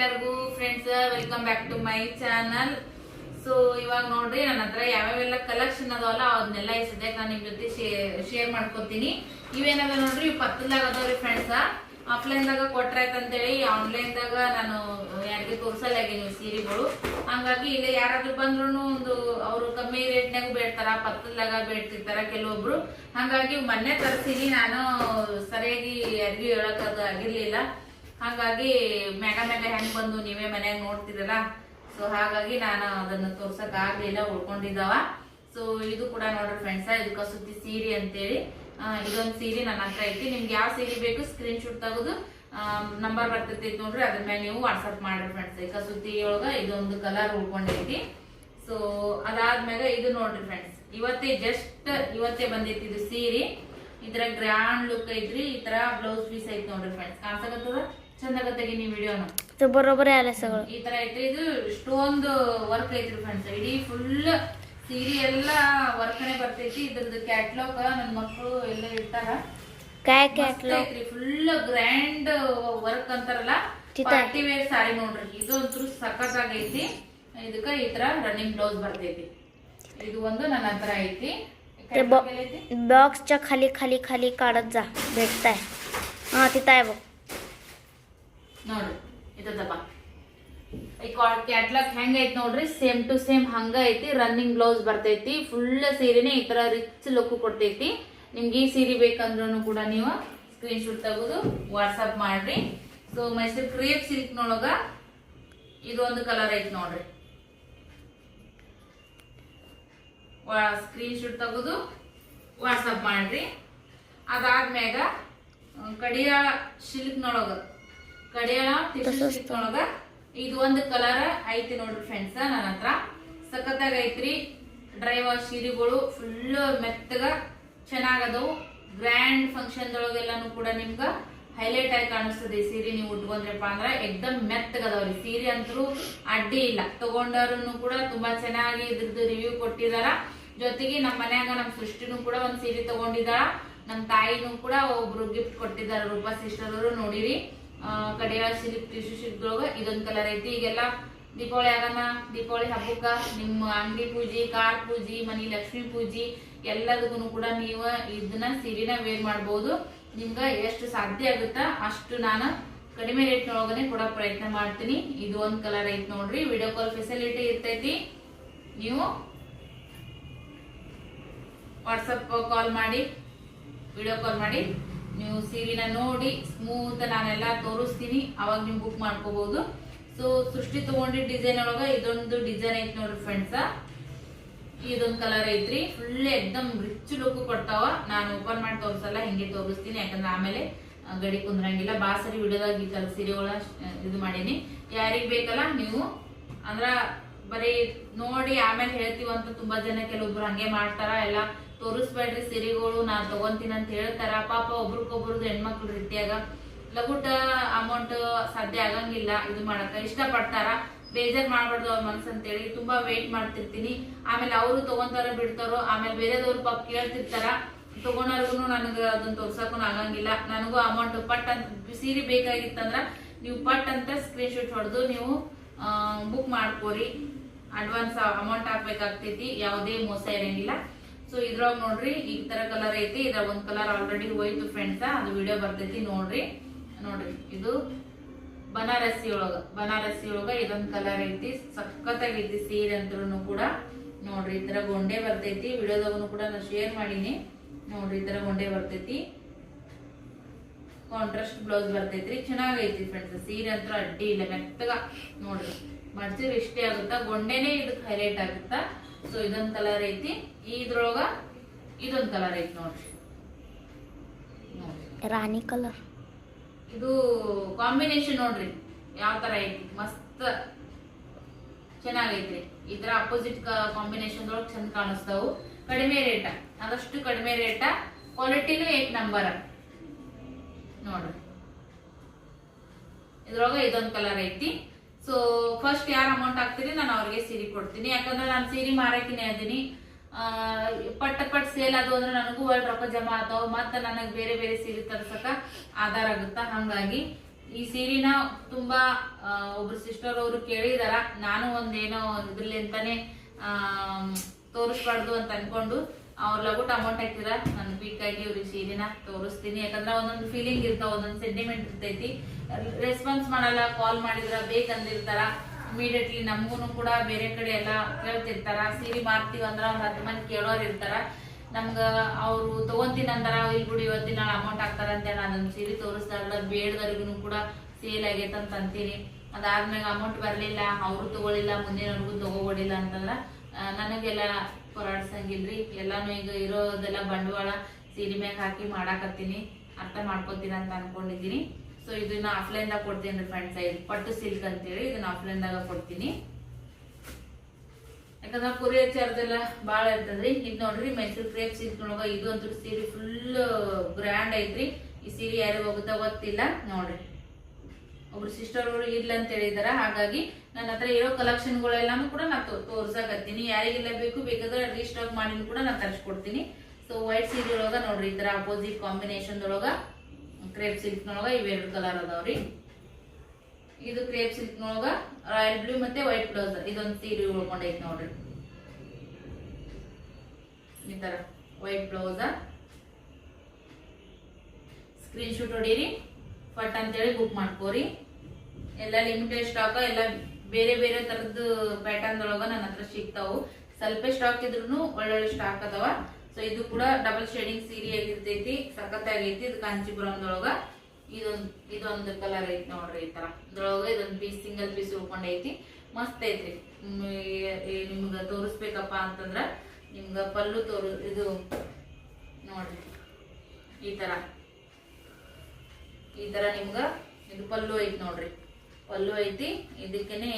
ಎಲ್ಲರಿಗೂ friends welcome back to my channel so ಇವಾಗ ನೋಡ್ರಿ ನನ್ನ ಹತ್ರ ಯಾವ್ಯಾವೆಲ್ಲ ಕಲೆಕ್ಷನ್ ಅದಾವಲ್ಲ ಅದನ್ನೆಲ್ಲ ಈ ನಾನು ನಿಮ್ ಜೊತೆ ಶೇರ್ ಮಾಡ್ಕೊತೀನಿ. ಇವೇನದ ನೋಡ್ರಿ, ಇವ್ ಪತ್ತಲ್ದಾಗ ಅದಾವ್ರಿ ಫ್ರೆಂಡ್ಸ್ ಆಫ್ಲೈನ್ ದಾಗ ಕೊಟ್ರಾಯ್ತು ಅಂತೇಳಿ ಆನ್ಲೈನ್ ದಾಗ ನಾನು ಯಾರಿಗೆ ನೀವು ಸೀರೆಗಳು. ಹಂಗಾಗಿ ಇಲ್ಲಿ ಯಾರಾದ್ರೂ ಬಂದ್ರು ಒಂದು ಅವರು ಕಮ್ಮಿ ರೇಟ್ನಾಗ ಬೇಡ್ತಾರ ಪತ್ತಲ್ದಾಗ ಬೇಡ್ತಿರ್ತಾರ ಕೆಲವೊಬ್ರು. ಹಂಗಾಗಿ ಮೊನ್ನೆ ತರ್ಸಿನಿ, ನಾನು ಸರಿಯಾಗಿ ಯಾರಿಗೂ ಹೇಳಕ್ ಆಗಿರ್ಲಿಲ್ಲ. ಹಾಗಾಗಿ ಮ್ಯಾಗ ಮೇಲೆ ಹೆಂಗ್ ಬಂದು ನೀವೇ ಮನ್ಯಾಗ ನೋಡ್ತಿರಲ್ಲ ಸೊ ಹಾಗಾಗಿ ನಾನು ಅದನ್ನ ತೋರ್ಸಕ್ ಆಗ್ಲಿಲ್ಲ, ಉಳ್ಕೊಂಡಿದ್ದಾವ. ಸೊ ಇದು ಕೂಡ ನೋಡ್ರಿ ಫ್ರೆಂಡ್ಸ್ ಇದು ಕಸೂತಿ ಸೀರೆ ಅಂತೇಳಿ. ಇದೊಂದು ಸೀರೆ ನನ್ನ ಹತ್ರ ಐತಿ. ನಿಮ್ಗೆ ಯಾವ ಸೀರೆ ಬೇಕು ಸ್ಕ್ರೀನ್ ಶೂಟ್ ತೆಗೆದು ನಂಬರ್ ಬರ್ತೈತಿ ನೋಡ್ರಿ ಅದ್ರ ಮೇಲೆ ನೀವು ವಾಟ್ಸಪ್ ಮಾಡ್ರಿ ಫ್ರೆಂಡ್ಸ್ ಕಸೂತಿ ಒಳಗ ಇದೊಂದು ಕಲರ್ ಉಳ್ಕೊಂಡೈತಿ ಸೊ ಅದಾದ್ಮೇಲೆ ಇದು ನೋಡ್ರಿ ಫ್ರೆಂಡ್ಸ್ ಇವತ್ತೇ ಜಸ್ಟ್ ಇವತ್ತೇ ಬಂದೈತಿ ಇದು ಸೀರೆ. ಇದ್ರ ಗ್ರ್ಯಾಂಡ್ ಲುಕ್ ಐತ್ರಿ, ಈ ತರ ಬ್ಲೌಸ್ ಪೀಸ್ ಐತಿ ನೋಡ್ರಿ ಫ್ರೆಂಡ್ಸ್ ಕಾಣಿಸಕತ್ತದ? ಚಂದಾಗತ್ತಾಗಿ ನೀವು ವಿಡಿಯೋನ ते बरोबर आहे आले सगळं ಈ ತರ ಐತ್ರಿ ಇದು ಸ್ಟೋನ್ ವರ್ಕ್ ಐತ್ರಿ ಫ್ರೆಂಡ್ಸ್ ಇಡೀ ಫುಲ್ ಸೀರೆ ಎಲ್ಲ ವರ್ಕ್ನೆ ಬರ್ತೈತಿ ಇದ್ರದ್ದು ಕ್ಯಾಟ್ಲಾಗ್ ನನ್ನ ಮಕ್ಕಳು ಎಲ್ಲ ಇರ್ತಾರ काय कॅटलॉग ಫುಲ್ ಗ್ರ್ಯಾಂಡ್ ವರ್ಕ್ ಅಂತಾರಲ್ಲ ಚಿತ್ತ. ಪಾರ್ಟಿ ವೇರ್ ಸಾರಿ ನೋಡ್ರಿ ಇದು ಅಂತೂ ಸಖತ್ ಆಗೈತಿ ಇದಕ್ಕ ಈ ತರ ರನ್ನಿಂಗ್ ಬ್ಲೌಸ್ ಬರ್ತೈತಿ ಇದು ಒಂದು ನನ್ನ ಹತ್ರ ಐತಿ ते Catalog ಎಲ್ಲಿ ಐತಿ? बॉक्सच्या खाली खाली खाली काढत जा भेटताय हा तिथं आहे बघ ನೋಡ್ರಿ ಇದಪ್ಪ ಈ ಕ್ಯಾಟ್ಲಾಗ್ ಹೆಂಗ ಐತಿ ನೋಡ್ರಿ? ಸೇಮ್ ಟು ಸೇಮ್ ಹಂಗ ಐತಿ ರನ್ನಿಂಗ್ ಬ್ಲೌಸ್ ಬರ್ತೈತಿ ಫುಲ್ ಸೀರೆನೆ ಈ ತರ ರಿಚ್ ಲುಕ್ ಕೊಡ್ತೈತಿ. ನಿಮ್ಗೆ ಈ ಸೀರೆ ಬೇಕಂದ್ರೂ ಕೂಡ ನೀವು ಸ್ಕ್ರೀನ್ ಶೂಟ್ ತೆಗೆದು ವಾಟ್ಸಪ್ ಮಾಡ್ರಿ. ಸೊ ಮೈಸೂರು ಕ್ರೇಪ್ ಸಿಲ್ಕ್ ನೊಳಗ ಇದು ಒಂದು ಕಲರ್ ಐತಿ ನೋಡ್ರಿ. ಸ್ಕ್ರೀನ್ ಶೂಟ್ ತೆಗೆದು ವಾಟ್ಸಪ್ ಮಾಡ್ರಿ. ಅದಾದ್ಮ್ಯಾಗ, ಕಡಿಯ ಕಡಿಯಾಳ ಸಿಲ್ಕ್ನೊಳಗ ಕಡಿಯಾಳ ಟಿಶ್ಯೂ ಇದು ಒಂದು ಕಲರ್ ಐತಿ ನೋಡ್ರಿ ಫ್ರೆಂಡ್ಸ್ ನನ್ನ ಹತ್ರ. ಸಖತ್ತಾಗ ಐತ್ರಿ. ಡ್ರೈ ವಾಶ್ ಸೀರೆಗಳು ಫುಲ್ ಮೆತ್ತಗ ಚೆನ್ನಾಗದವು. ಗ್ರ್ಯಾಂಡ್ ಫಂಕ್ಷನ್ ದೊಳಗೆಲ್ಲಾನು ಕೂಡ ನಿಮ್ಗ ಹೈಲೈಟ್ ಆಗಿ ಕಾಣಿಸ್ತದೆ ಈ ಸೀರೆ ನೀವು ಉಟ್ಕೊಂಡ್ರಪ್ಪ ಅಂದ್ರೆ. ಎಕ್ದಮ್ ಮೆತ್ತಗದವ್ರಿ ಸೀರೆ ಅಂತೂ ಅಡ್ಡಿ ಇಲ್ಲ. ತಗೊಂಡವ್ರನ್ನು ಕೂಡ ತುಂಬಾ ಚೆನ್ನಾಗಿ ಇದ್ರದ್ದು ರಿವ್ಯೂ ಕೊಟ್ಟಿದಾರ. ಜೊತೆಗೆ ನಮ್ಮ ಮನ್ಯಾಗ ನಮ್ಮ ಸೃಷ್ಟಿನೂ ಕೂಡ ಒಂದ್ ಸೀರೆ ತಗೊಂಡಿದಾರ ನಮ್ಮ ತಾಯಿನೂ ಕೂಡ ಒಬ್ರು ಗಿಫ್ಟ್ ಕೊಟ್ಟಿದ್ದಾರೆ ರೂಪಾ ಸಿಸ್ಟರ್ ಅವರು ನೋಡಿರಿ. ಆ, ಕಡೆಯ ಸಿಲ್ಕ್ ಟಿಶ್ಯೂ ಸಿಲ್ಕ್ದೊಳಗೆ ಇದೊಂದು ಕಲರ್ ಐತಿ. ಈಗೆಲ್ಲ ದೀಪಾವಳಿ ಆಗನ ದೀಪಾವಳಿ ಹಬ್ಬಕ್ಕ ನಿಮ್ಮ ಅಂಗಡಿ ಪೂಜೆ ಕಾರ್ ಪೂಜೆ ಮನಿ ಲಕ್ಷ್ಮಿ ಪೂಜೆ ಎಲ್ಲದಕ್ಕೂ ಕೂಡ ನೀವು ಇದನ್ನ ಸೀರೆನ ವೇರ್ ಮಾಡ್ಬೋದು. ನಿಮ್ಗೆ ಎಷ್ಟು ಸಾಧ್ಯ ಆಗುತ್ತಾ ಅಷ್ಟು ನಾನು ಕಡಿಮೆ ರೇಟ್ ಕೊಡೋಕೆ ಕೊಡೋ ಪ್ರಯತ್ನ ಮಾಡ್ತೀನಿ. ಇದು ಒಂದು ಕಲರ್ ಐತಿ ನೋಡ್ರಿ. ವಿಡಿಯೋ ಕಾಲ್ ಫೆಸಿಲಿಟಿ ಇರ್ತೈತಿ. ನೀವು ವಾಟ್ಸಪ್ ಕಾಲ್ ಮಾಡಿ ವಿಡಿಯೋ ಕಾಲ್ ಮಾಡಿ. ನೀವು ಸೀರಿನ ನೋಡಿ ಸ್ಮೂತ್ ನಾನೆಲ್ಲ ತೋರಿಸ್ತೀನಿ. ಅವಾಗ ನೀವು ಬುಕ್ ಮಾಡ್ಕೋಬಹುದು ಸೊ ಸೃಷ್ಟಿ ತಗೊಂಡ್ರಿ ಡಿಸೈನ್ ಒಳಗ ಇದೊಂದು ಡಿಸೈನ್ ಐತಿ ನೋಡ್ರಿ ಫ್ರೆಂಡ್ಸ್ ಇದೊಂದು ಕಲರ್ ಐತ್ರಿ. ಫುಲ್ ಎಕ್ದಮ್ ರಿಚ್ ಲುಕ್ ಕೊಡ್ತಾವ. ನಾನು ಓಪನ್ ಮಾಡಿ ತೋರಿಸಲ್ಲ, ಹಿಂಗೆ ತೋರಿಸ್ತೀನಿ. ಯಾಕಂದ್ರೆ ಆಮೇಲೆ ಗಡಿ ಕುಂದ್ರಂಗಿಲ್ಲ. ಬಾಸರಿ ವಿಡಿಯೋದಾಗ ಈ ಸೀರೆ ಸೀರೆಗಳ ಇದು ಮಾಡೀನಿ. ಯಾರಿಗ್ ಬೇಕಲ್ಲ, ನೀವು, ಅಂದ್ರ ಬರೀ ನೋಡಿ ಆಮೇಲೆ ಹೇಳ್ತೀವಂತ ತುಂಬಾ ಜನ ಕೆಲವೊಬ್ರು ಹಂಗೆ ಮಾಡ್ತಾರ. ಎಲ್ಲ ತೋರಿಸ್ಬೇಡ್ರಿ ಸೀರೆಗಳು ನಾ ತಗೊಂತೀನಿ ಅಂತ ಹೇಳ್ತಾರ. ಪಾಪ ಒಬ್ರಿಗೊಬ್ರದ್ದು ಹೆಣ್ಮಕ್ಳ ರೀತಿಯಾಗ ಲಗುಟ ಅಮೌಂಟ್ ಸಾಧ್ಯ ಆಗಂಗಿಲ್ಲ. ಇದು ಮಾಡಕ ಇಷ್ಟ ಪಡ್ತಾರ ಬೇಜಾರ್ ಮಾಡ್ಬಾರ್ದು ಅವ್ರ ಅಂತ ಹೇಳಿ ತುಂಬಾ ವೇಟ್ ಮಾಡ್ತಿರ್ತೀನಿ. ಆಮೇಲೆ ಅವರು ತಗೊಂತಾರ, ಬಿಡ್ತಾರೋ, ಆಮೇಲೆ ಬೇರೆದವ್ರು ಪಾಪ ಕೇಳ್ತಿರ್ತಾರ. ತಗೊಂಡವ್ರಿಗೂ ನನಗೆ ಅದನ್ನ ತೋರ್ಸಕ್ಕೂ ಆಗಂಗಿಲ್ಲ. ನನಗೂ ಅಮೌಂಟ್ ಪಟ್ ಅಂತ, ಸೀರೆ ಬೇಕಾಗಿತ್ತಂದ್ರ ನೀವು ಪಟ್ ಅಂತ ಸ್ಕ್ರೀನ್ ಶಾಟ್ ಹೊಡೆದು ನೀವು ಬುಕ್ ಮಾಡ್ಕೋರಿ. ಅಡ್ವಾನ್ಸ್ ಅಮೌಂಟ್ ಹಾಕ್ಬೇಕಾಗ್ತೈತಿ. ಯಾವುದೇ ಮೋಸ ಇರಂಗಿಲ್ಲ. ಸೊ ಇದ್ರಾಗ ನೋಡ್ರಿ, ಈ ತರ ಕಲರ್ ಐತಿ, ಇದ್ರಾಗ ಒಂದ್ ಕಲರ್ ಆಲ್ರೆಡಿ ಹೋಯ್ತು ಫ್ರೆಂಡ್ಸ್ ಅದು ವಿಡಿಯೋ ಬರ್ತೈತಿ ನೋಡ್ರಿ. ನೋಡ್ರಿ, ಇದು ಬನಾರಸಿ ಒಳಗ ಬನಾರಸಿ ಒಳಗ ಇದೊಂದ್ ಕಲರ್ ಐತಿ, ಸಖತ್ತಾಗೈತಿ ಸೀರೆ ಅಂತೂ ಕೂಡ. ನೋಡ್ರಿ, ಈ ತರ ಗೊಂಡೆ ಬರ್ತೈತಿ ವಿಡಿಯೋದಾಗೂ ಕೂಡ ನಾನು ಶೇರ್ ಮಾಡೀನಿ. ನೋಡ್ರಿ, ಈ ತರ ಗೊಂಡೆ ಬರ್ತೈತಿ. ಕಾಂಟ್ರಾಸ್ಟ್ ಬ್ಲೌಸ್ ಬರ್ತೈತ್ರಿ, ಚೆನ್ನಾಗೈತಿ ಫ್ರೆಂಡ್ಸ್ ಸೀರೆ ಅಂತೂ ಅಡ್ಡಿ ಇಲ್ಲ, ಮೆತ್ತಗ. ನೋಡ್ರಿ ಮಡ್ಸಿದ್ರೆ ಇಷ್ಟೇ ಆಗುತ್ತಾ? ಗೊಂಡೆನೇ ಇದಕ್ಕೆ ಹೈಲೈಟ್ ಆಗುತ್ತಾ? ಸೊ ಇದೊಂದ್ ಕಲರ್ ಐತಿ. ಇದ್ರೊಳಗ ಇದೊಂದ್ ಕಲರ್ ಐತಿ ನೋಡ್ರಿ. ರಾಣಿ ಕಲರ್ ಇದು ಕಾಂಬಿನೇಷನ್ ನೋಡ್ರಿ. ಯಾವ ತರ ಐತಿ? ಮಸ್ತ್ ಚೆನ್ನಾಗೈತ್ರಿ. ಇದ್ರ ಅಪೋಸಿಟ್ ಕಾಂಬಿನೇಷನ್ ಒಳಗ್ ಚಂದ ಕಾಣಿಸ್ತಾವು. ಕಡಿಮೆ ರೇಟ ಅದಷ್ಟು ಕಡಿಮೆ ರೇಟ ಕ್ವಾಲಿಟಿನು ಏಕ್ ನಂಬರ್ ನೋಡ್ರಿ. ಇದ್ರೊಳಗ ಇದೊಂದ್ ಕಲರ್ ಐತಿ. ಸೊ ಫಸ್ಟ್ ಯಾರು ಅಮೌಂಟ್ ಹಾಕ್ತೀರಿ, ನಾನು ಅವ್ರಿಗೆ ಸೀರೆ ಕೊಡ್ತೀನಿ. ಯಾಕಂದ್ರೆ ನಾನು ಸೀರೆ ಮಾರಕಿನೇ ಅದೀನಿ. ಪಟ್ಟ ಪಟ್ ಸೇಲ್ ಅದು ಅಂದ್ರೆ ನನಗೂ ಒಳ್ಳೆ ರೊಕ್ಕ ಜಮಾ ಆತಾವ ಮತ್ತೆ ನನಗೆ ಬೇರೆ ಬೇರೆ ಸೀರೆ ತರ್ಸಕ ಆಧಾರ ಆಗುತ್ತಾ? ಹಂಗಾಗಿ ಈ ಸೀರೆನ ತುಂಬಾ ಒಬ್ರು ಸಿಸ್ಟರ್ ಅವರು ಕೇಳಿದಾರ. ನಾನು ಒಂದೇನೋ ಇದ್ರಲ್ಲಿ ಅಂತಾನೆ ತೋರಿಸ್ಬಾರ್ದು ಅಂತ ಅನ್ಕೊಂಡು ಅವ್ರ ಲಗುಟ್ ಅಮೌಂಟ್ ಹಾಕಿದ್ರ, ನನ್ ಆಗಿ ಇವ್ರಿಗೆ ಸೀರೆನ ತೋರಿಸ್ತೀನಿ. ಯಾಕಂದ್ರೆ ಒಂದೊಂದು ಫೀಲಿಂಗ್ ಇರ್ತಾವ ಒಂದೊಂದು ಸೆಂಟಿಮೆಂಟ್ ಇರ್ತೈತಿ. ರೆಸ್ಪಾನ್ಸ್ ಮಾಡಲ್ಲ ಕಾಲ್ ಮಾಡಿದ್ರ ಬೇಕಂದಿರ್ತಾರ. ಇಮಿಡಿಯೇಟ್ಲಿ ನಮಗೂ ಕೂಡ ಬೇರೆ ಕಡೆ ಎಲ್ಲ ಕೇಳ್ತಿರ್ತಾರ ಸೀರೆ ಮಾರ್ತೀವಿ ಅಂದ್ರೆ ಒಂದ್ ಹತ್ತು ಮಂದಿ ಕೇಳೋರ್ ಇರ್ತಾರ. ನಮ್ಗ ಅವ್ರು ತಗೊಂತೀನಿ ಅಂದಾರ ಇಲ್ಲಿ ಬಿಡಿ ಇವತ್ತಿನ ಅಮೌಂಟ್ ಹಾಕ್ತಾರ ಅಂತ ನಾನು ಅದನ್ನ ಸೀರೆ ತೋರಿಸ್ದಾಗಲ್ಲ ಬೇಡದವ್ರಿಗೂ ಕೂಡ ಸೇಲ್ ಆಗೈತೆ ಅಂತ ಅಂತೀನಿ. ಅದಾದ್ಮೇಲೆ ಅಮೌಂಟ್ ಬರ್ಲಿಲ್ಲ, ಅವ್ರು ತಗೊಳ್ಳಿಲ್ಲ ಮುಂದಿನವ್ರಿಗೂ ತಗೋಬೋಡಿಲ್ಲ ಅಂತಂದ್ರ ನನಗೆಲ್ಲ ಹೋರಾಡ್ಸಂಗಿಲ್ರಿ. ಎಲ್ಲಾನು ಈಗ ಇರೋದೆಲ್ಲ ಬಂಡವಾಳ ಸೀರೆ ಮ್ಯಾಗ ಹಾಕಿ ಮಾಡಾಕತ್ತೀನಿ. ಅರ್ಥ ಮಾಡ್ಕೊತೀನಿ ಅಂತ ಅನ್ಕೊಂಡಿದ್ದೀನಿ. ಸೊ ಇದನ್ನ ಆಫ್ಲೈನ್ ದಾಗ ಕೊಡ್ತೀನಿ ಫ್ರೆಂಡ್ಸ್ ಪಟ್ಟು ಸಿಲ್ಕ್ ಅಂತೇಳಿ ಇದನ್ನ ಆಫ್ಲೈನ್ ದಾಗ ಕೊಡ್ತೀನಿ. ಯಾಕಂದ್ರೆ ಕೊರಿಯರ್ ಚಾರ್ಜ್ ಬಾಳ ಇರ್ತದ್ರಿ. ಇದು ನೋಡ್ರಿ ಮೈಸೂರು ಕ್ರೇಪ್ ಸಿಲ್ಕ್ ಒಳಗ ಇದು ಅಂತೂ ಸೀರೆ ಫುಲ್ ಗ್ರ್ಯಾಂಡ್ ಐತ್ರಿ. ಈ ಸೀರೆ ಯಾರು ಹೋಗುತ್ತಾ ಗೊತ್ತಿಲ್ಲ. ನೋಡ್ರಿ. ಒಬ್ರು ಸಿಸ್ಟರ್ ಅವರು ಇಲ್ಲ ಅಂತ ಹೇಳಿದಾರ. ಹಾಗಾಗಿ ನನ್ನ ಹತ್ರ ಇರೋ ಕಲೆಕ್ಷನ್ ಗಳೆಲ್ಲಾನು ಕೂಡ ನಾನು ತೋರ್ಸಕತ್ತೀನಿ. ಯಾರಿಗೆಲ್ಲ ಬೇಕು ಬೇಕಾದ್ರೆ ರೀಸ್ಟಾಕ್ ಮಾಡಿ ಕೂಡ ನಾನು ತರಿಸ್ಕೊಡ್ತೀನಿ. ಸೊ ವೈಟ್ ಸೀರೆ ಒಳಗ ನೋಡ್ರಿ, ಈ ತರ ಅಪೋಸಿಟ್ ಕಾಂಬಿನೇಷನ್ ಒಳಗ ಕ್ರೇಪ್ ಸಿಲ್ಕ್ ನೊಳಗ ಇವೆರಡು ಕಲರ್ ಅದಾವ್ರಿ ಇದು ಕ್ರೇಪ್ ಸಿಲ್ಕ್ ನೊಳಗ ರಾಯಲ್ ಬ್ಲೂ ಮತ್ತೆ ವೈಟ್ ಬ್ಲೌಸ್ ಇದೊಂದು ಸೀರೆ ಉಳ್ಕೊಂಡೈತಿ ನೋಡ್ರಿ. ಈ ತರ ವೈಟ್ ಬ್ಲೌಸ್ ಸ್ಕ್ರೀನ್ ಶೂಟ್ ಹೊಡೀರಿ. ಫಟ್ ಅಂತೇಳಿ ಬುಕ್ ಮಾಡ್ಕೋರಿ. ಎಲ್ಲ ಲಿಮಿಟೆಡ್ ಸ್ಟಾಕ್ ಎಲ್ಲ ಬೇರೆ ಬೇರೆ ತರದ್ದು ಪ್ಯಾಟರ್ನ್ ಒಳಗ ನನ್ನ ಹತ್ರ ಸಿಗ್ತಾವು. ಸ್ವಲ್ಪ ಸ್ಟಾಕ್ ಇದ್ರು ಒಳ್ಳೊಳ್ಳೆ ಸ್ಟಾಕ್ ಅದಾವ. ಸೊ ಇದು ಕೂಡ ಡಬಲ್ ಶೇಡಿಂಗ್ ಸೀರೆ ಆಗಿರ್ತೈತಿ ಸಖತ್ತಾಗೈತಿ. ಇದು ಕಾಂಚಿಪುರಂದೊಳಗ ಇದೊಂದ್, ಇದೊಂದು ಕಲರ್ ಐತಿ ನೋಡ್ರಿ ಈ ತರ. ಇದ್ರೊಳಗ ಇದೊಂದು ಪೀಸ್ ಸಿಂಗಲ್ ಪೀಸ್ ಉಳ್ಕೊಂಡೈತಿ. ಮಸ್ತ್ ಐತ್ರಿ ನಿಮ್ಗ ತೋರಿಸ್ಬೇಕಪ್ಪ ಅಂತಂದ್ರ ನಿಮ್ಗ ಪಲ್ಲು ತೋರು, ಇದು ನೋಡ್ರಿ. ಈ ತರ. ಈ ತರ ನಿಮ್ಗ ಇದು ಪಲ್ಲು ಐತಿ ನೋಡ್ರಿ. ಪಲ್ಲು ಐತಿ, ಇದಕ್ಕೇನೆ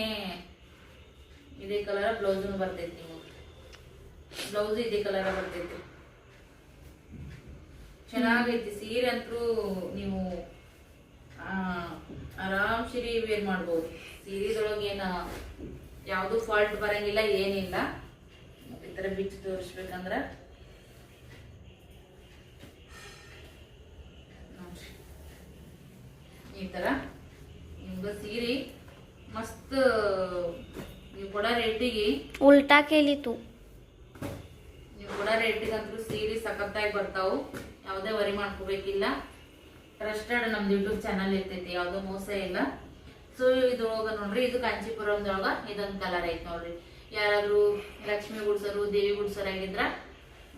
ಇದೇ ಕಲರ್ ಬ್ಲೌಸ್ ಬರ್ತೈತಿ ನಿಮ್ಗೆ. ಬ್ಲೌಸ್ ಇದೇ ಕಲರ್ ಬರ್ತೈತಿ. ಚೆನ್ನಾಗೈತಿ, ಸೀರೆ ಅಂತೂ ನೀವು ಆರಾಮ್ ಸಿರಿ ವೇರ್ ಮಾಡ್ಬೋದು. ಸೀರೆದೊಳಗೆ ಏನ ಯಾವುದು ಫಾಲ್ಟ್ ಬರಂಗಿಲ್ಲ, ಏನಿಲ್ಲ. ಈ ತರ ಬಿಚ್ಚು ತೋರಿಸ್ಬೇಕಂದ್ರ ತರ. ಹಿಂಗ ಸೀರೆ ಮಸ್ತ್ ನೀವು ಕೊಡ ರೇಟಿಗೆ. ಉಲ್ಟಾ ಕೇಳಿತು. ನೀವು ಕೊಡ ರೇಟಿಗೆ ಅಂದ್ರೆ ಸೀರೆ ಸಖತ್ತಾಗಿ ಬರ್ತಾವು. ಯಾವುದೇ ವರಿ ಮಾಡ್ಕೋಬೇಕಿಲ್ಲ. ಟ್ರಸ್ಟೆಡ್ ನಮ್ದು ಯೂಟ್ಯೂಬ್ ಚಾನಲ್ ಇರ್ತೈತಿ ಯಾವುದೋ ಮೋಸ ಇಲ್ಲ. ಸೊ ಇದ್ರೊಳಗ ನೋಡ್ರಿ ಇದು ಕಾಂಚೀಪುರಮ್ದೊಳಗ ಇದೊಂದು ಕಲರ್ ಐತೆ ನೋಡ್ರಿ. ಯಾರಾದ್ರೂ ಲಕ್ಷ್ಮಿ ಗುಡ್ಸರು ದೇವಿ ಗುಡ್ಸರಾಗಿದ್ರ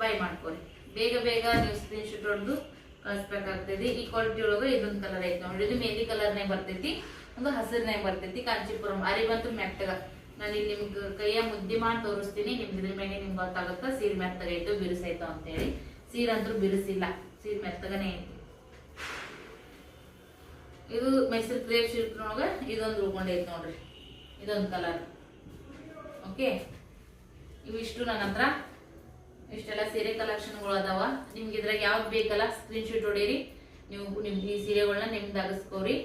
ಬೈ ಮಾಡ್ಕೊರಿ. ಬೇಗ ಬೇಗ ನೀವು ಸ್ಕ್ರೀನ್ಶೂಟ್ ಹೊಡೆದು ಕಳಿಸ್ಬೇಕಾಗ್ತೈತಿ ಈ ಕ್ವಾಲಿಟಿ ಒಳಗ ಇದೊಂದು ಕಲರ್ ಐತಿ ನೋಡ್ರಿ. ಇದು ಮೆಹಂದಿ ಕಲರ್ನಾಗ ಬರ್ತೈತಿ, ಒಂದು ಹಸಿರ್ನಾಗ ಬರ್ತೈತಿ, ಕಾಂಚೀಪುರಂ. ಬಂತು ಮೆತ್ತಗ ನಾನು ಇಲ್ಲಿ ನಿಮ್ಗೆ ಕೈಯ ಮುದ್ದೆ ಮಾಡಿ ತೋರಿಸ್ತೀನಿ. ನಿಮ್ಗೆ ಇದ್ರ ಮೇಲೆ ನಿಮ್ಗೆ ಗೊತ್ತಾಗುತ್ತಾ? ಸೀರೆ ಮೆತ್ತಗೈತು ಬಿರುಸೈತು ಅಂತೇಳಿ. ಸೀರೆ ಅಂತೂ ಬಿರುಸಿಲ್ಲ. ಸೀರೆ ಮೆತ್ತಗನೇ ಐತಿ. ಇದು ಮೈಸೂರು ಕ್ರೇಪ್ ಸಿಲ್ಕ್ನೊಳಗ ಇದೊಂದು ಉಳ್ಕೊಂಡೈತಿ ನೋಡ್ರಿ. ಇದೊಂದು ಕಲರ್ ಓಕೆ ಇವಿಷ್ಟು ನನ್ನ ಹತ್ರ. ಇಷ್ಟೆಲ್ಲ ಸೀರೆ ಕಲೆಕ್ಷನ್ಗಳು ಅದಾವ. ನಿಮ್ಗೆ ಇದ್ರಾಗ ಯಾವ್ದು ಬೇಕಲ್ಲ ಸ್ಕ್ರೀನ್ ಶೀಟ್ ಹೊಡೀರಿ. ನೀವು ನಿಮ್ ಈ ಸೀರೆಗಳನ್ನ ನಿಮ್ದು ಅಗಸ್ಕೋರಿ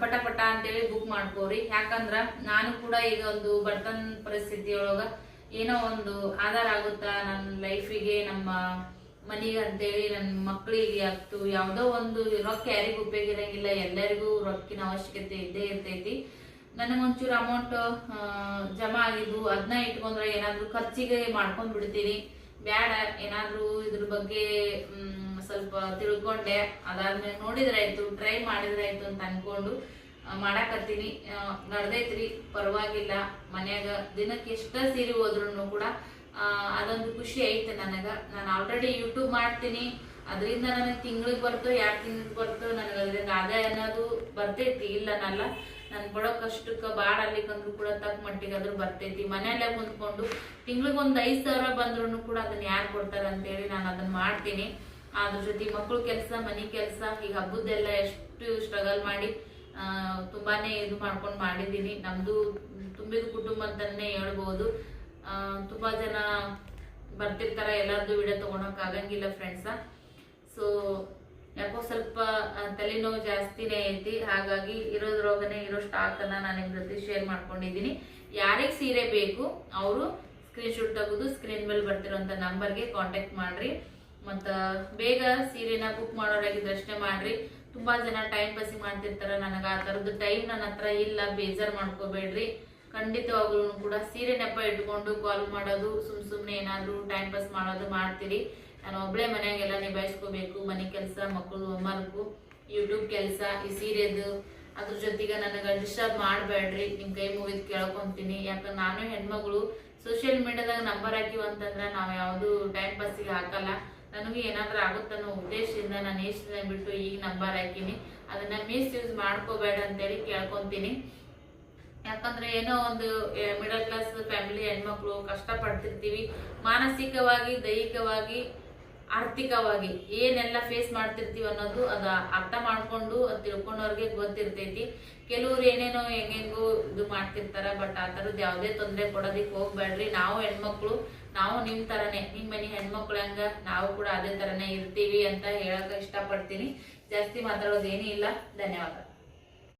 ಪಟ ಪಟ ಅಂತೇಳಿ ಬುಕ್ ಮಾಡ್ಕೋರಿ. ಯಾಕಂದ್ರ ನಾನು ಕೂಡ ಈಗ ಒಂದು ಬಡತನ ಪರಿಸ್ಥಿತಿ ಒಳಗ ಏನೋ ಒಂದು ಆಧಾರ ಆಗುತ್ತಾ? ನನ್ನ ಲೈಫಿಗೆ ನಮ್ಮ ಮನೆಗೆ ಅಂತೇಳಿ ನನ್ನ ಮಕ್ಕಳಿಗೆ ಆಗ್ತು. ಯಾವ್ದೋ ಒಂದು ರೊಕ್ಕ ಯಾರಿಗೂ ಉಪಯೋಗ ಇರಂಗಿಲ್ಲ ಎಲ್ಲರಿಗೂ ರೊಕ್ಕಿನ ಅವಶ್ಯಕತೆ ಇದ್ದೇ ಇರ್ತೈತಿ. ನನಗೆ ಒಂಚೂರು ಅಮೌಂಟ್ ಜಮಾ ಆಗಿದ್ದು ಅದನ್ನ ಇಟ್ಕೊಂಡ್ರೆ ಏನಾದ್ರು ಖರ್ಚಿಗೆ ಮಾಡ್ಕೊಂಡ್ ಬಿಡ್ತೀನಿ ಬ್ಯಾಡ, ಏನಾದ್ರು ಇದ್ರ ಬಗ್ಗೆ ಸ್ವಲ್ಪ ತಿಳ್ಕೊಂಡೆ. ಅದಾದ್ಮೇಲೆ ನೋಡಿದ್ರಾಯ್ತು ಟ್ರೈ ಮಾಡಿದ್ರಾಯ್ತು ಅಂತ ಅನ್ಕೊಂಡು ಮಾಡಾಕತ್ತೀನಿ. ನಡ್ದೈತ್ರಿ, ಪರವಾಗಿಲ್ಲ. ಮನ್ಯಾಗ ದಿನಕ್ಕೆ ಎಷ್ಟ ಸೀರೆ ಹೋದ್ರು ಕೂಡ ಅದೊಂದು ಖುಷಿ ಐತೆ ನನಗ. ನಾನು ಆಲ್ರೆಡಿ ಯೂಟ್ಯೂಬ್ ಮಾಡ್ತೀನಿ. ಅದರಿಂದ ನನಗೆ ತಿಂಗಳಿಗೆ ಬರ್ತೋ ಎರಡು ತಿಂಗಳಿಗೆ ಬರ್ತೋ, ನನಗೆ ಅದರಿಂದ ಆದಾಯ ಅನ್ನೋದು ಬರ್ತೈತಿ ಇಲ್ಲ ಅನ್ನಲ್ಲ ನಾನು ಬಡೋ ಕಷ್ಟಕ್ಕೆ ಭಾಳ ಅಲ್ಲಿಕಂದ್ರೂ ಕೂಡ ತಕ್ಕ ಮಟ್ಟಿಗೆ ಆದ್ರೂ ಬರ್ತೈತಿ. ಮನೆಯಲ್ಲೇ ಕುಂತ್ಕೊಂಡು ತಿಂಗ್ಳಿಗೆ ಒಂದು ಐದು ಸಾವಿರ ಬಂದ್ರು ಕೂಡ ಅದನ್ನ ಯಾರು ಕೊಡ್ತಾರೆ ಅಂತೇಳಿ ನಾನು ಅದನ್ನ ಮಾಡ್ತೀನಿ. ಅದ್ರ ಜೊತೆ ಮಕ್ಕಳು ಕೆಲಸ, ಮನೆ ಕೆಲಸ ಈಗ ಹಬ್ಬದ್ದೆಲ್ಲ ಎಷ್ಟು ಸ್ಟ್ರಗಲ್ ಮಾಡಿ ತುಂಬಾನೇ ಇದು ಮಾಡ್ಕೊಂಡು ಮಾಡಿದ್ದೀನಿ. ನಮ್ದು ತುಂಬಿದ ಕುಟುಂಬ ಅಂತಾನೆ ಹೇಳ್ಬೋದು. ತುಂಬಾ ಜನ ಬರ್ತಿರ್ತಾರೆ ಎಲ್ಲರದ್ದು ವಿಡಿಯೋ ತಗೊಳಕ್ ಆಗಂಗಿಲ್ಲ ಫ್ರೆಂಡ್ಸ ಸೊ ಯಾಕೋ ಸ್ವಲ್ಪ ತಲೆನೋವು ಜಾಸ್ತಿನೇ ಐತಿ. ಹಾಗಾಗಿ ಇರೋದ್ರೊಳಗನೆ ಇರೋ ಸ್ಟಾಕ್ ಅನ್ನ ನಾನು ನಿಮ್ ಜೊತೆ ಶೇರ್ ಮಾಡ್ಕೊಂಡಿದ್ದೀನಿ. ಯಾರಿಗೆ ಸೀರೆ ಬೇಕು, ಅವರು ಸ್ಕ್ರೀನ್ ಶಾಟ್ ತೆಗೆದು ಸ್ಕ್ರೀನ್ ಮೇಲೆ ಬರ್ತಿರೋಂಥ ನಂಬರ್ಗೆ ಕಾಂಟ್ಯಾಕ್ಟ್ ಮಾಡ್ರಿ. ಮತ್ತು ಬೇಗ ಸೀರೆನ ಬುಕ್ ಮಾಡೋರಾಗಿ ಅಷ್ಟೇ ಮಾಡ್ರಿ. ತುಂಬಾ ಜನ ಟೈಮ್ ಪಾಸಿಂಗ್ ಮಾಡ್ತಿರ್ತಾರೆ, ನನಗೆ ಆ ಥರದ್ದು ಟೈಮ್ ನನ್ನ ಹತ್ರ ಇಲ್ಲ, ಬೇಜಾರ್ ಮಾಡ್ಕೋಬೇಡ್ರಿ. ಖಂಡಿತವಾಗ್ಲೂ ಕೂಡ ಸೀರೆ ನೆಪ ಇಟ್ಕೊಂಡು ಕಾಲ್ ಮಾಡೋದು, ಸುಮ್ ಸುಮ್ಮನೆ ಏನಾದರೂ ಟೈಮ್ ಪಾಸ್ ಮಾಡೋದು ಮಾಡ್ತೀರಿ. ನಾನು ಒಬ್ಬಳೇ ಮನೆಯಾಗೆಲ್ಲ ನಿಭಾಯಿಸ್ಕೋಬೇಕು, ಮನೆ ಕೆಲಸ, ಮಕ್ಕಳು ಹೋಮ್ವರ್ಕು ಯೂಟ್ಯೂಬ್ ಕೆಲಸ, ಈ ಸೀರೆದು. ಅದ್ರ ಜೊತೆಗೆ ನನಗೆ ಡಿಸ್ಟರ್ಬ್ ಮಾಡಬೇಡ್ರಿ ನಿಮ್ಮ ಕೈ ಮುಗಿದು ಕೇಳ್ಕೊಂತೀನಿ. ಯಾಕಂದ್ರೆ ನಾನು ಹೆಣ್ಮಗಳು ಸೋಷಿಯಲ್ ಮೀಡಿಯಾದಾಗ ನಂಬರ್ ಹಾಕಿವಂತಂದ್ರೆ ನಾವು ಯಾವುದು ಟೈಮ್ ಪಾಸಿಗೆ ಹಾಕಲ್ಲ. ನನಗೂ ಏನಾದ್ರೂ ಆಗುತ್ತೆ ಅನ್ನೋ ಉದ್ದೇಶದಿಂದ ನಾನು ಎಷ್ಟು ದಿನ ಬಿಟ್ಟು ಈಗ ನಂಬರ್ ಹಾಕಿನಿ. ಅದನ್ನ ಮಿಸ್ ಯೂಸ್ ಮಾಡ್ಕೋಬೇಡ ಅಂತೇಳಿ ಕೇಳ್ಕೊತೀನಿ. ಯಾಕಂದ್ರೆ ಏನೋ ಒಂದು ಮಿಡಲ್ ಕ್ಲಾಸ್ ಫ್ಯಾಮಿಲಿ ಹೆಣ್ಮಕ್ಳು ಕಷ್ಟ ಪಡ್ತಿರ್ತೀವಿ ಮಾನಸಿಕವಾಗಿ, ದೈಹಿಕವಾಗಿ ಆರ್ಥಿಕವಾಗಿ ಏನೆಲ್ಲ ಫೇಸ್ ಮಾಡ್ತಿರ್ತೀವಿ ಅನ್ನೋದು ಅದ ಅರ್ಥ ಮಾಡ್ಕೊಂಡು ಅದು ತಿಳ್ಕೊಂಡವ್ರಿಗೆ ಗೊತ್ತಿರ್ತೈತಿ. ಕೆಲವ್ರು ಏನೇನೋ ಹೆಂಗೆಂಗೋ ಇದು ಮಾಡ್ತಿರ್ತಾರ ಬಟ್ ಆ ಥರದ್ದು ಯಾವುದೇ ತೊಂದರೆ ಕೊಡೋದಿಕ್ ಹೋಗ್ಬೇಡ್ರಿ ನಾವು ಹೆಣ್ಮಕ್ಳು, ನಾವು ನಿಮ್ಮ ಥರನೇ ನಿಮ್ಮ ಮನೆ ಹೆಣ್ಮಕ್ಳು ಹಂಗ ನಾವು ಕೂಡ ಅದೇ ಥರನೇ ಇರ್ತೀವಿ ಅಂತ ಹೇಳಕ್ ಇಷ್ಟಪಡ್ತೀನಿ. ಜಾಸ್ತಿ ಮಾತಾಡೋದೇನೂ ಇಲ್ಲ ಧನ್ಯವಾದ.